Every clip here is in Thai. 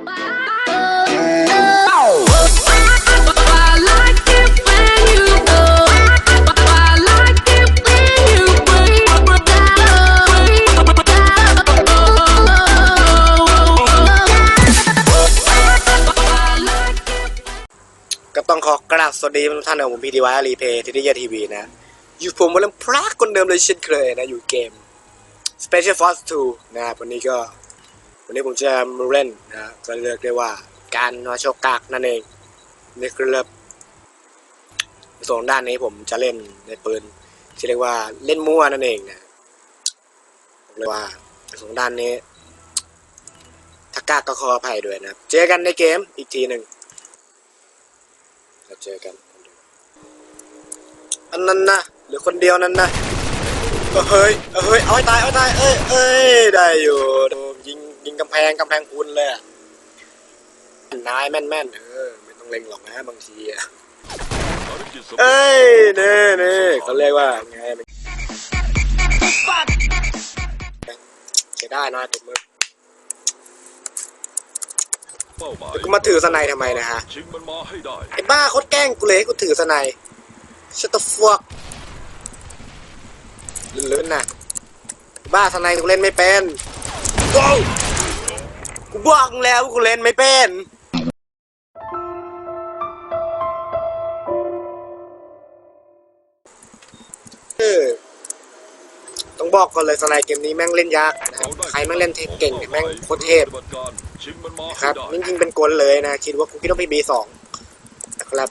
ก็ต้องขอกราบสวัสดีทุกท่านนะผมพีดีวายรีเพย์ที่ได้ยทีวีนะ อยู่ผมวันลพระคนเดิมเลยเช่นเคยนะ อยู่เกม Special Force 2 นะครับวันนี้ก็ วันนี้ผมจะมาเล่นนะก็เรียกได้ว่าการมาโชกากนั่นเองนี่คือเริ่มส่วนด้านนี้ผมจะเล่นในปืนที่เรียกว่าเล่นมั่วนั่นเองนะบอกเลยว่าส่วนด้านนี้ถ้ากากก็ขออภัยด้วยนะครับเจอกันในเกมอีกทีหนึ่งเราเจอกันอันนั้นนะหรือคนเดียวนั้นนะเออเฮ้ยเออเฮ้ยเอาให้ตายเอาให้ตายเอ้ยเอ้ยได้อยู่ กำแพงกำแพงคุณเลยนายแม่นแม่นๆเออไม่ต้องเล็งหรอกนะบางทีอะเอ้ยเน่เน่เขาเรียกว่าไงมันใช้ได้นะตัวมือมายแล้วกูมาถือสไนทำไมนะฮะไอ้บ้าโคตรแกล้งกูเลยให้กูถือสไนชัตเตอร์ฟักลื่นๆน่ะบ้าสไนกูเล่นไม่เป็นว้ว กูบอกมึงแล้วกูเล่นไม่เป็น เออ ต้องบอกก่อนเลยสไนเกมนี้แม่งเล่นยากนะครับ ใครแม่งเล่นเทคเก่งเนี่ยแม่งโคตรเทพนะครับได้มันยิงเป็นกลเลยนะ คิดว่ากูคิดว่าพี่บีสองนะครับ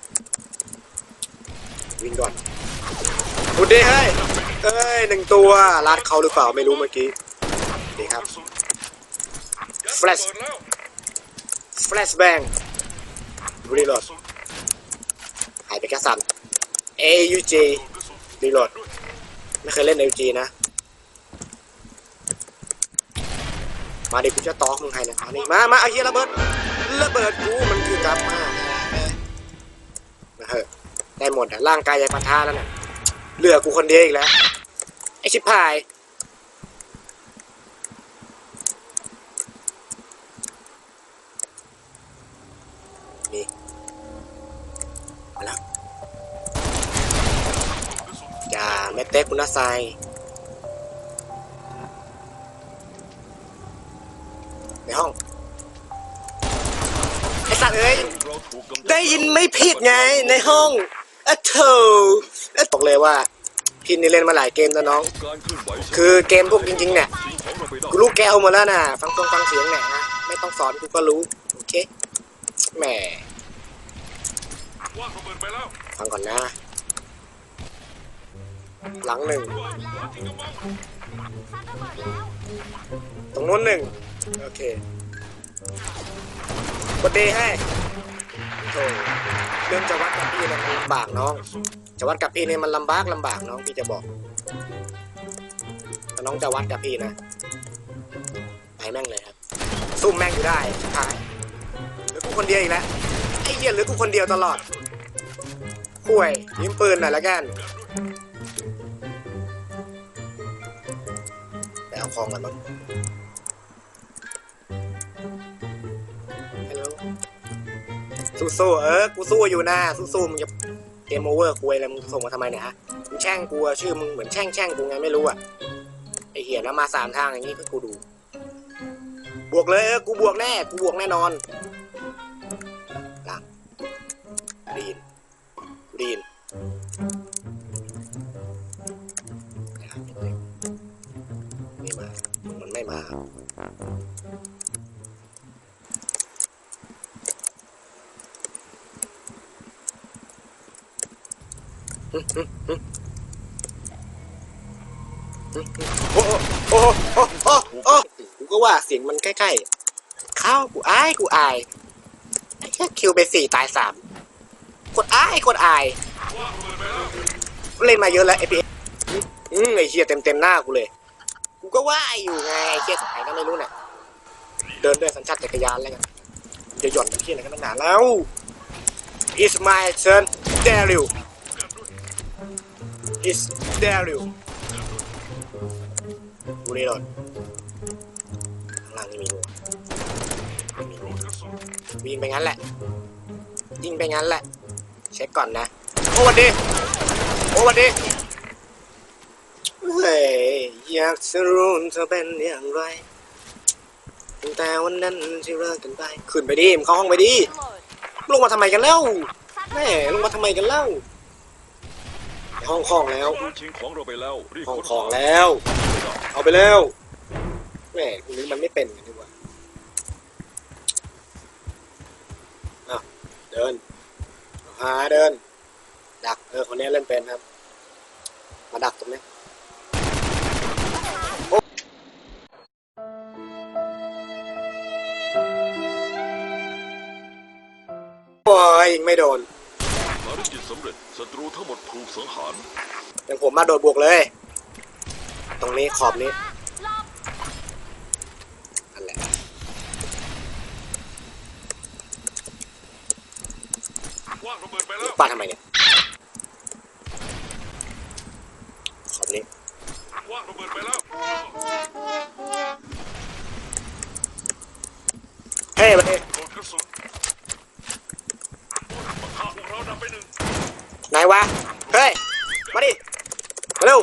วิ่งก่อนดูดิเฮ้ยเอ้ยหนึ่งตัวลาดเขาหรือเปล่าไม่รู้เมื่อกี้ดีครับ Flash Flash Bang รีโหลดหายไปแค่สัน AUG รีโหลดไม่เคยเล่น AUG นะ มาดิกูจะตอกมึงให้นะเอานี่มามาเอาเฮียระเบิดระเบิดกูมันคือกลับมานะเฮ้ได้หมดอะร่างกายใหญ่ปะทาแล้วน่ะเหลือกูคนเดียวอีกแล้วไอชิบหาย นี่มาแล้วอย่าแม่ เต็กคุณนาไซในห้องไอสัตว์เอ้ยได้ยินไม่ผิดไงในห้องอะโถอะบอกเลยว่าพี่นี่เล่นมาหลายเกมแล้วน้อง คือเกมพวกจริงๆเนี่ยกูรู้แก้วหมาแล้วนะฟังตรงฟังเสียงเนี่ยนะไม่ต้องสอนกูก็รู้โอเคแหม่ฟังก่อนนะ หลังหนึ่ง ตรงนู้นหนึ่งโอเคกดดีให้โธ่เรื่องจะวัดกับพี่มันลำบากน้อง จะวัดกับพี่เนี่ยมันลำบากลำบากน้องพี่จะบอกถ้าน้องจะวัดกับพี่นะไปแม่งเลยครับซุ่มแม่งอยู่ได้ชิบหายเหรือกูคนเดียวอีกแล้วไอ้เหี้ยหรือกูคนเดียวตลอดห่วย ยิงปืนหน่อยละกัน อาของกันมั้ง ฮัลโหล สู้ๆเออ กูสู้อยู่นะสู้ๆมึงจะเกมโอเวอร์กูอะไรมึงส่งมาทำไมเนี่ยฮะมึงแช่งกูอะชื่อมึงเหมือนแช่งแช่งกูไงไม่รู้อะไอเหี้ยแล้วมาสามทางอย่างนี้เพื่อกูดู บวกเลยเออ กูบวกแน่ กูบวกแน่นอน โอ้โอ้โอ้โอ้โอ้กูก็ว่าเสียงมันใกล้ๆเข้ากูอายกูอายไอ้แค่คิวไปสี่ตายสามกดอายกดอายเล่นมาเยอะแล้วไอพีอืมไอเชียเต็มเต็มๆหน้ากูเลย กูก็ว่าอยู่ไงไอเชียสายก็ไม่รู้เนี่ยเดินด้วยสัญชาตจักรยานแล้วกันจะหย่อนเชียอะไรกันตั้งนานแล้ว It's my turn Daryl It's Daryl กูนี่หรอข้างล่างนี่มีงูมีงูวิ่งไปงั้นแหละยิงไปงั้นแหละ เช็คก่อนนะ โอ้วันดี โอ้วันดีเฮ้ยอยากจะรู้เธอเป็นอย่างไรตั้งแต่วันนั้นที่เลิกกันไป ขึ้นไปดิมเข้าห้องไปดิลงมาทำไมกันแล้วแม่ลงมาทำไมกันแล้ว ห้องของแล้วมันชิงของเราไปแล้วรีบห้องค้นของหาแล้ว เอาไปแล้วแม่คุณนี้มันไม่เป็นกันดีกว่าอ้าวเดินหาเดิน ดักเออคนนี้เล่นเป็นครับ มาดักตรงนี้โอ้โอ้ยยิงไม่โดน ภารกิจสำเร็จ ศัตรูทั้งหมดถูกสังหารอย่างผมมาโดดบวกเลย ตรงนี้ขอบนี้นั่นแหละว่างระเบิดไปแล้วปาทำไมเนี่ยขอบนี้ว่างระเบิดไปแล้วเฮ้ยมาดิโดนกระสุนมาฆ่าพวกเราดับไปหนึ่ง ไหน วะ เฮ้ย มาดิ มาเร็ว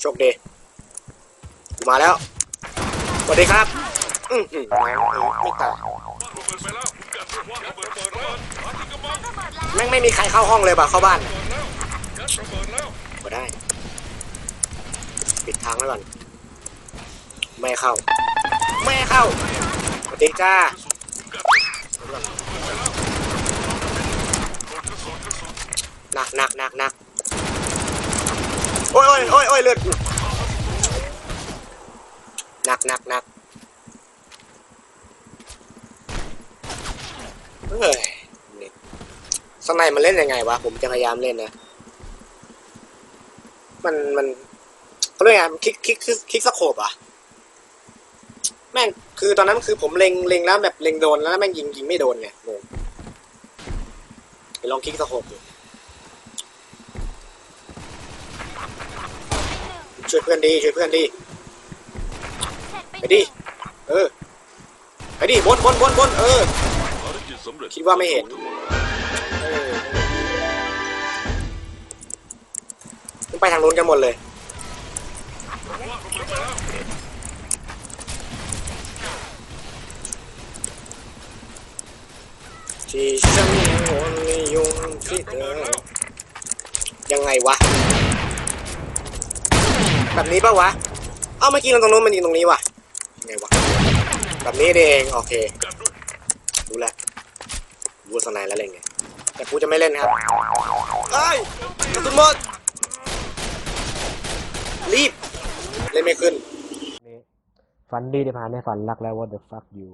โชคดี กูมาแล้ว สวัสดีครับ อือหือไม่ตายว่างระเบิดไปแม่งไม่มีใครเข้าห้องเลยป่ะเข้าบ้านก็ได้ ปิดทางไว้ก่อน ไม่เข้า ไม่เข้าสวัสดีจ้า หนักหนักหนักหนักโอ้ยโอ้ยโอ้ยโอ้ยเลือดหนักหนักหนักเฮ้ยสไนมันเล่นยังไงวะ ผมจะพยายามเล่นนะ มันมันเขาเรียกไงคลิกคลิกคลิกคลิกสโคปอะแม่งคือตอนนั้นคือผมเล็งเล็งแล้วแบบเล็งโดนแล้วแม่งยิงยิงไม่โดนไงงงลองคลิกสโคปดู ช่วยเพื่อนดีช่วยเพื่อนดีไปดิเออไปดิบนบนบนบนเออภารกิจสำเร็จคิดว่าไม่เห็นเออมันไปทางนู้นกันหมดเลยว่างระเบิดไปแล้วที่ฉันโอนนิยมที่เธอยังไงวะ แบบนี้ปะวะ เอ้าเมื่อกี้มันตรงนู้นมันยิงตรงนี้วะยังไงวะ แบบนี้เองโอเครู้แล้วรู้ว่าสไนแล้วเล่นไงแต่กูจะไม่เล่นครับเอ้ยกระสุนหมดรีบ เล่นไม่ขึ้น ฝันดีที่ผ่านในฝันรักแล้ว what the fuck you